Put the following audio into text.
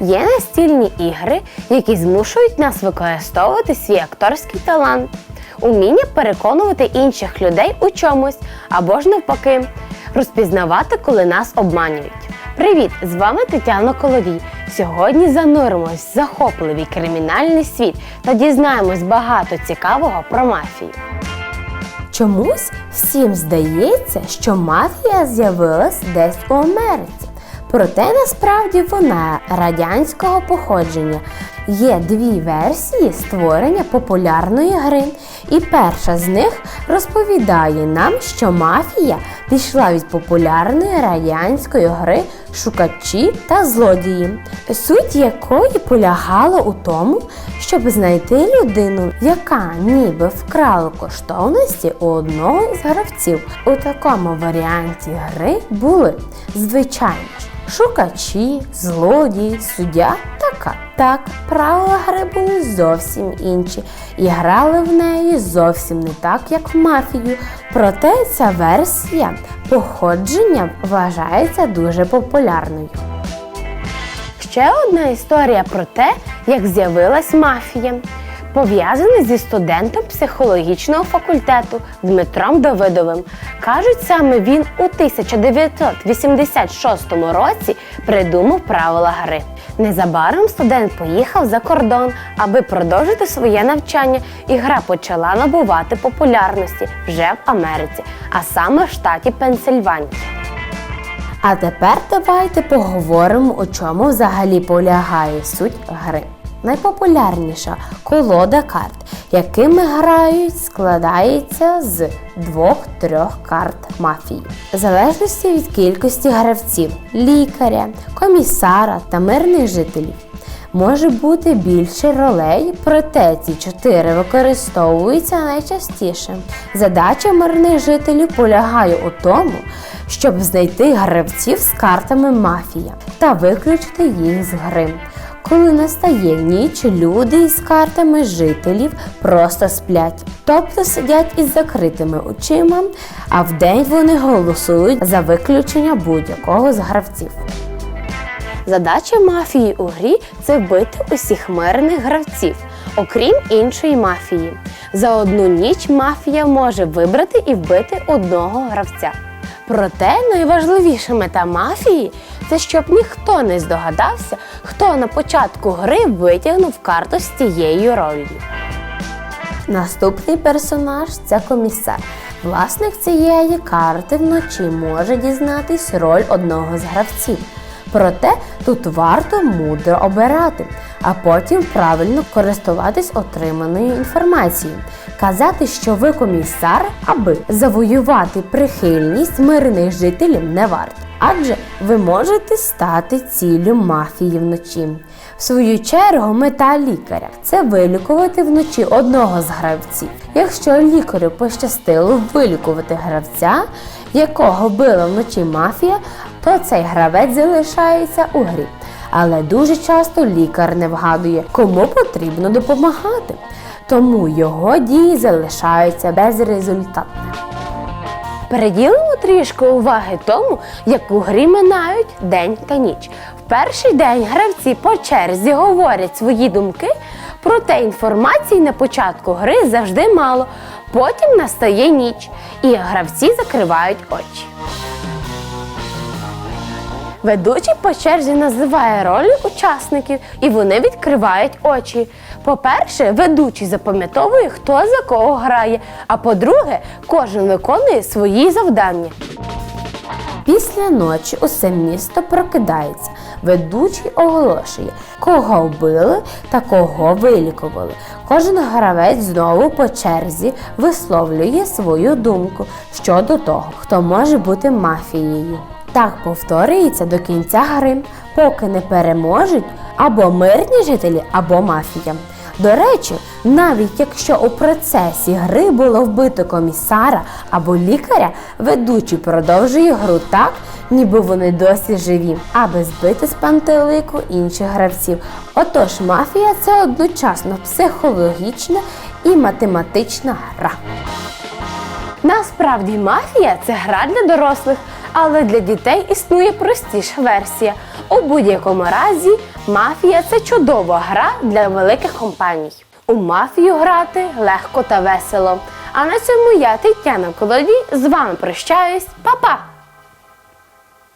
Є настільні ігри, які змушують нас використовувати свій акторський талант, уміння переконувати інших людей у чомусь або ж навпаки, розпізнавати, коли нас обманюють. Привіт! З вами Тетяна Коловій. Сьогодні зануримось в захопливий кримінальний світ та дізнаємось багато цікавого про мафію. Чомусь всім здається, що мафія з'явилась десь у Америці. Проте насправді вона радянського походження. Є дві версії створення популярної гри, і перша з них розповідає нам, що мафія пішла від популярної радянської гри шукачі та злодії, суть якої полягала у тому, щоб знайти людину, яка ніби вкрала коштовності у одного із гравців. У такому варіанті гри були звичайно шукачі, злодії, суддя та. Так, правила гри були зовсім інші, і грали в неї зовсім не так, як в мафію. Проте ця версія походження вважається дуже популярною. Ще одна історія про те, як з'явилась мафія, пов'язана зі студентом психологічного факультету Дмитром Давидовим. Кажуть, саме він у 1986 році придумав правила гри. Незабаром студент поїхав за кордон, аби продовжити своє навчання, і гра почала набувати популярності вже в Америці, а саме в штаті Пенсильванія. А тепер давайте поговоримо, у чому взагалі полягає суть гри. Найпопулярніша колода карт, якими грають, складається з двох-трьох карт мафії. В залежності від кількості гравців, лікаря, комісара та мирних жителів. Може бути більше ролей, проте ці чотири використовуються найчастіше. Задача мирних жителів полягає у тому, щоб знайти гравців з картами мафія та виключити їх з гри. Коли настає ніч, люди із картами жителів просто сплять, тобто сидять із закритими очима, а вдень вони голосують за виключення будь-якого з гравців. Задача мафії у грі це вбити усіх мирних гравців, окрім іншої мафії. За одну ніч мафія може вибрати і вбити одного гравця. Проте найважливіша мета мафії це щоб ніхто не здогадався, хто на початку гри витягнув карту з тією ролью. Наступний персонаж це комісар. Власник цієї карти вночі може дізнатись роль одного з гравців. Проте тут варто мудро обирати, а потім правильно користуватись отриманою інформацією. Казати, що ви комісар, аби завоювати прихильність мирних жителів не варто. Адже ви можете стати ціллю мафії вночі. В свою чергу, мета лікаря це вилікувати вночі одного з гравців. Якщо лікарю пощастило вилікувати гравця, якого била вночі мафія, то цей гравець залишається у грі. Але дуже часто лікар не вгадує, кому потрібно допомагати, тому його дії залишаються безрезультатними. Переділимо трішки уваги тому, як у грі минають день та ніч. В перший день гравці по черзі говорять свої думки, проте інформації на початку гри завжди мало. Потім настає ніч, і гравці закривають очі. Ведучий по черзі називає ролі учасників, і вони відкривають очі. По-перше, ведучий запам'ятовує, хто за кого грає. А по-друге, кожен виконує свої завдання. Після ночі усе місто прокидається. Ведучий оголошує, кого вбили та кого вилікували. Кожен гравець знову по черзі висловлює свою думку щодо того, хто може бути мафією. Так повторюється до кінця гри, поки не переможуть або мирні жителі, або мафія. До речі, навіть якщо у процесі гри було вбито комісара або лікаря, ведучий продовжує гру так, ніби вони досі живі, аби збити з пантелику інших гравців. Отож, мафія це одночасно психологічна і математична гра. Насправді мафія це гра для дорослих, але для дітей існує простіша версія. У будь-якому разі, мафія це чудова гра для великих компаній. У мафію грати легко та весело. А на цьому я, Тетяна Колодій, з вами прощаюсь. Па-па!